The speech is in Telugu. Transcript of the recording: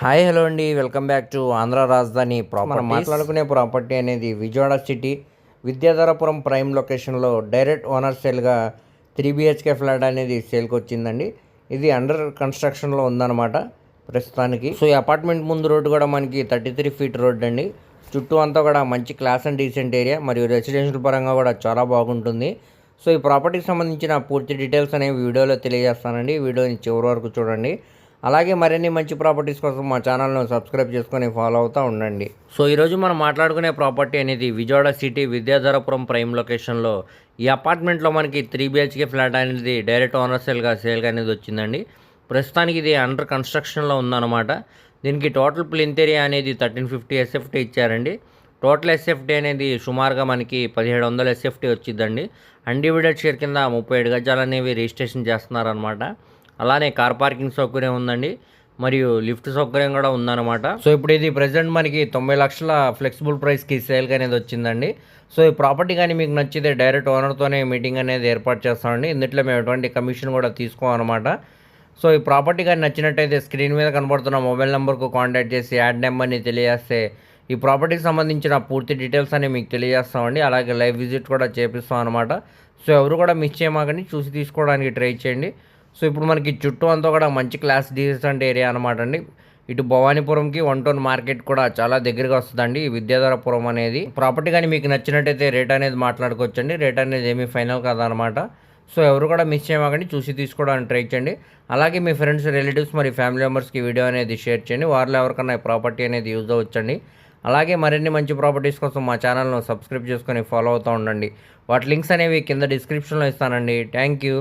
హాయ్ హలో అండి. వెల్కమ్ బ్యాక్ టు ఆంధ్ర రాజధాని ప్రాపర్టీ మనం మాట్లాడుకునే ప్రాపర్టీ అనేది విజయవాడ సిటీ విద్యాధరపురం ప్రైమ్ లొకేషన్లో డైరెక్ట్ ఓనర్ సేల్గా త్రీ బిహెచ్కే ఫ్లాట్ అనేది సేల్కి వచ్చిందండి. ఇది అండర్ కన్స్ట్రక్షన్లో ఉందన్నమాట ప్రస్తుతానికి. సో ఈ అపార్ట్మెంట్ ముందు రోడ్డు కూడా మనకి థర్టీ త్రీ ఫీట్ రోడ్ అండి. చుట్టూ అంతా కూడా మంచి క్లాస్ అండ్ డీసెంట్ ఏరియా మరియు రెసిడెన్షియల్ పరంగా కూడా చాలా బాగుంటుంది. సో ఈ ప్రాపర్టీకి సంబంధించిన పూర్తి డీటెయిల్స్ అనేవి వీడియోలో తెలియజేస్తానండి. వీడియోని చివరి వరకు చూడండి. అలాగే మరిన్ని మంచి ప్రాపర్టీస్ కోసం మా ఛానల్ను సబ్స్క్రైబ్ చేసుకొని ఫాలో అవుతూ ఉండండి. సో ఈరోజు మనం మాట్లాడుకునే ప్రాపర్టీ అనేది విజయవాడ సిటీ విద్యాధరపురం ప్రైమ్ లొకేషన్లో. ఈ అపార్ట్మెంట్లో మనకి త్రీ బిహెచ్కే ఫ్లాట్ అనేది డైరెక్ట్ ఓనర్ సేల్గా సేల్గా అనేది వచ్చిందండి. ప్రస్తుతానికి ఇది అండర్ కన్స్ట్రక్షన్లో ఉందన్నమాట. దీనికి టోటల్ ప్లింత్ ఏరియా అనేది థర్టీన్ ఫిఫ్టీ ఎస్ఎఫ్టీ ఇచ్చారండి. టోటల్ ఎస్ఎఫ్టీ అనేది సుమారుగా మనకి పదిహేడు వందల ఎస్ఎఫ్టీ వచ్చిందండి. అన్డివిడెడ్ షేర్ కింద ముప్పై ఏడు గజాలు అనేవి రిజిస్ట్రేషన్ చేస్తున్నారనమాట అలానే కార్ పార్కింగ్ సౌకర్యం ఉందండి. మరియు లిఫ్ట్ సౌకర్యం కూడా ఉందన్నమాట. సో ఇప్పుడు ఇది ప్రజెంట్ మనకి తొంభై లక్షల ఫ్లెక్సిబుల్ ప్రైస్కి సేల్కి అనేది వచ్చిందండి. సో ఈ ప్రాపర్టీ కానీ మీకు నచ్చితే డైరెక్ట్ ఓనర్తోనే మీటింగ్ అనేది ఏర్పాటు చేస్తామండి. ఇందులో మేము ఎటువంటి కమిషన్ కూడా తీసుకోమన్నమాట. సో ఈ ప్రాపర్టీ కానీ నచ్చినట్టయితే స్క్రీన్ మీద కనబడుతున్న మొబైల్ నెంబర్కు కాంటాక్ట్ చేసి యాడ్ నెంబర్ని తెలియజేస్తే ఈ ప్రాపర్టీకి సంబంధించిన పూర్తి డీటెయిల్స్ అనేవి మీకు తెలియజేస్తామండి. అలాగే లైవ్ విజిట్ కూడా చేపిస్తాం అనమాట సో ఎవరు కూడా మిస్ చేయమాకండి. చూసి తీసుకోవడానికి ట్రై చేయండి. సో ఇప్పుడు మనకి చుట్టూ అంతా కూడా మంచి క్లాస్ డీసెంట్ ఏరియా అనమాట అండి. ఇటు భవానీపురంకి వన్ టౌన్ మార్కెట్ కూడా చాలా దగ్గరగా వస్తుందండి. విద్యాధరపురం అనేది. ప్రాపర్టీ కానీ మీకు నచ్చినట్టయితే రేట్ అనేది మాట్లాడుకోవచ్చండి. రేట్ అనేది ఏమీ ఫైనల్ కాదనమాట సో ఎవరు కూడా మిస్ చేయమాకండి. చూసి తీసుకోవడానికి ట్రై చేయండి. అలాగే మీ ఫ్రెండ్స్ రిలేటివ్స్ మరి ఫ్యామిలీ మెంబర్స్కి వీడియో అనేది షేర్ చేయండి. వారిలో ఎవరికన్నా ప్రాపర్టీ అనేది యూజ్ అవ్వచ్చండి. అలాగే మరిన్ని మంచి ప్రాపర్టీస్ కోసం మా ఛానల్ను సబ్స్క్రైబ్ చేసుకొని ఫాలో అవుతూ ఉండండి. వాటి లింక్స్ అనేవి కింద డిస్క్రిప్షన్లో ఇస్తానండి. Thank you